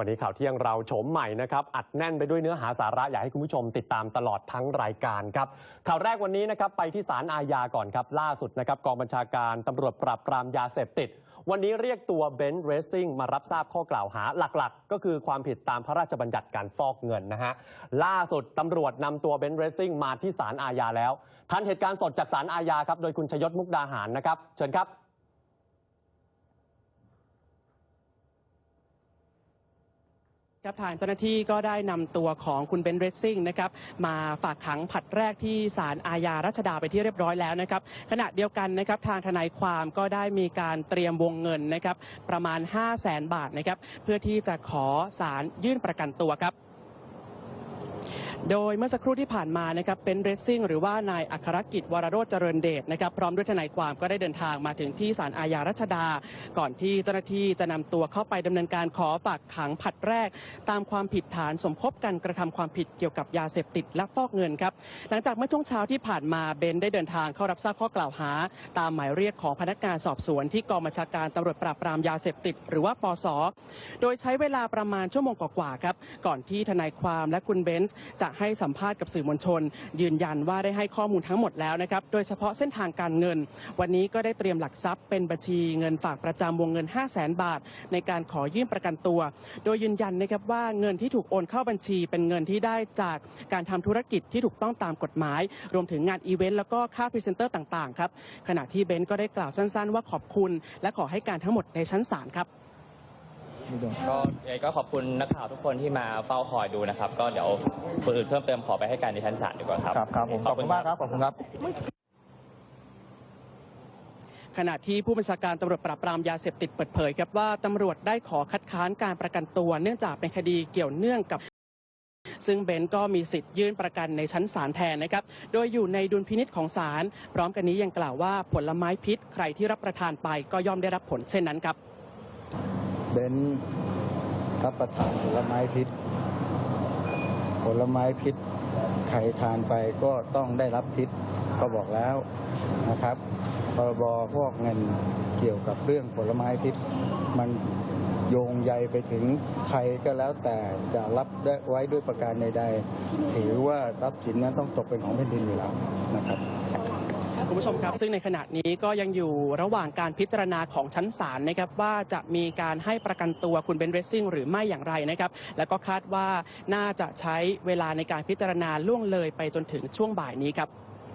วันนี้ข่าวเที่ยงเราโฉมใหม่นะครับ อัดแน่นไปด้วยเนื้อหาสาระอยากให้คุณผู้ชมติดตามตลอดทั้งรายการครับ ข่าวแรกวันนี้นะครับไปที่ศาลอาญาก่อนครับ ล่าสุดนะครับกองบัญชาการตำรวจปราบปรามยาเสพติด วันนี้เรียกตัวเบนซ์เรซซิ่งมารับทราบข้อกล่าวหาหลักๆ ก็คือความผิดตามพระราชบัญญัติการฟอกเงินนะฮะล่าสุดตำรวจนำตัวเบนซ์เรซซิ่งมาที่ศาลอาญาแล้วทันเหตุการณ์สดจากศาลอาญาครับโดยคุณชยศมุกดาหารนะครับเชิญครับ ครับทางเจ้าหน้าที่ก็ได้นำตัวของคุณเบนเรซซิ่งนะครับมาฝากขังผัดแรกที่ศาลอาญารัชดาไปที่เรียบร้อยแล้วนะครับขณะเดียวกันนะครับทางทนายความก็ได้มีการเตรียมวงเงินนะครับประมาณ 5 0 0แสนบาทนะครับเพื่อที่จะขอศาลยื่นประกันตัวครับ โดยเมื่อสักครู่ที่ผ่านมานะครับเป็นเรซซิ่งหรือว่านายอัครกิจวรโรจเจริญเดชนะครับพร้อมด้วยทนายความก็ได้เดินทางมาถึงที่ศาลอาญารัชดา ก่อนที่เจ้าหน้าที่จะนำตัวเข้าไปดำเนินการขอฝากขังผัดแรก ตามความผิดฐานสมคบกันกระทำความผิดเกี่ยวกับยาเสพติดและฟอกเงินครับหลังจากเมื่อช่วงเช้าที่ผ่านมาเบนได้เดินทางเข้ารับทราบข้อกล่าวหา ตามหมายเรียกของพนักงานสอบสวน ที่กองบัญชาการตำรวจปราบปรามยาเสพติด หรือว่าปสโดยใช้เวลาประมาณชั่วโมงกว่าๆครับก่อนที่ทนายความและคุณเบนซ์จะให้สัมภาษณ์กับสื่อมวลชน ยืนยันว่าได้ให้ข้อมูลทั้งหมดแล้วนะครับโดยเฉพาะเส้นทางการเงิน วันนี้ก็ได้เตรียมหลักทรัพย์ เป็นบัญชีเงินฝากประจำวงเงิน 5 0 0แสนบาท ในการขอยื่นประกันตัว โดยยืนยันนะครับว่าเงินที่ถูกโอนเข้าบัญชี เป็นเงินที่ได้จากการทำธุรกิจที่ถูกต้องตามกฎหมาย รวมถึงงานอีเวนต์แล้วก็ค่าพรีเซนเตอร์ต่างๆครับขณะที่เบนซ์ก็ได้กล่าวสั้น ๆ ว่าขอบคุณ และขอให้การทั้งหมดในชั้นศาลครับ ก็ยังไงก็ขอบคุณนักข่าวทุกคนที่มาเฝ้าคอยดูนะครับ ก็เดี๋ยวคนอื่นเพิ่มเติมขอไปให้การในชั้นศาลดีกว่าครับ ครับครับผมขอบคุณมากครับขอบคุณครับ ขณะที่ผู้บัญชาการตำรวจปราบปรามยาเสพติดเปิดเผยครับว่าตำรวจได้ขอคัดค้านการประกันตัวเนื่องจากเป็นคดีเกี่ยวเนื่องกับซึ่งเบนก็มีสิทธิ์ยื่นประกันในชั้นศาลแทนนะครับ โดยอยู่ในดุลพินิษของศาล พร้อมกันนี้ยังกล่าวว่าผลไม้พิษ ใครที่รับประทานไปก็ย่อมได้รับผลเช่นนั้นครับ เบนซ์รับประทานผลไม้พิษ ผลไม้พิษใครทานไปก็ต้องได้รับพิษก็บอกแล้วนะครับพรบพวกเงินเกี่ยวกับเรื่องผลไม้พิษ มันโยงใยไปถึงใครก็แล้วแต่จะรับได้ไว้ด้วยประการใดๆถือว่าทรัพย์สินนั้นต้องตกเป็นของแผ่นดินอยู่แล้วนะครับ คุณผู้ชมครับ ซึ่งในขณะนี้ก็ยังอยู่ระหว่างการพิจารณาของชั้นศาลนะครับว่าจะมีการให้ประกันตัวคุณเบนเรซซิ่งหรือไม่อย่างไรนะครับ แล้วก็คาดว่าน่าจะใช้เวลาในการพิจารณาล่วงเลยไปจนถึงช่วงบ่ายนี้ครับ